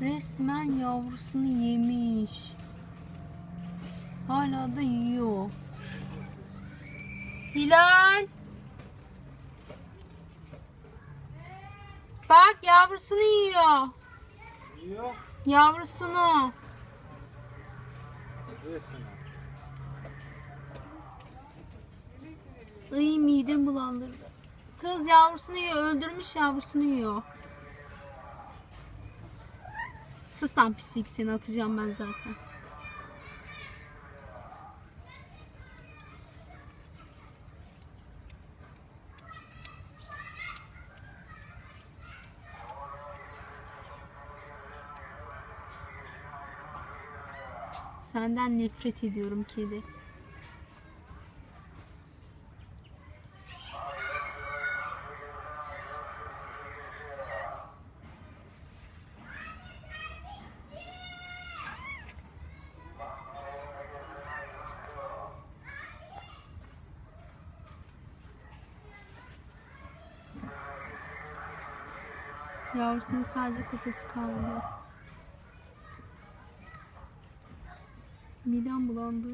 Resmen yavrusunu yemiş. Hala da yiyor. Hilal. Bak yavrusunu yiyor. Yiyor. Yavrusunu. Yesin. Iy midem bulandırdı. Kız yavrusunu yiyor. Öldürmüş yavrusunu yiyor. Sus lan pislik seni atacağım ben zaten. Senden nefret ediyorum kedi. Yavrusunun sadece kafası kaldı. Midem bulandı.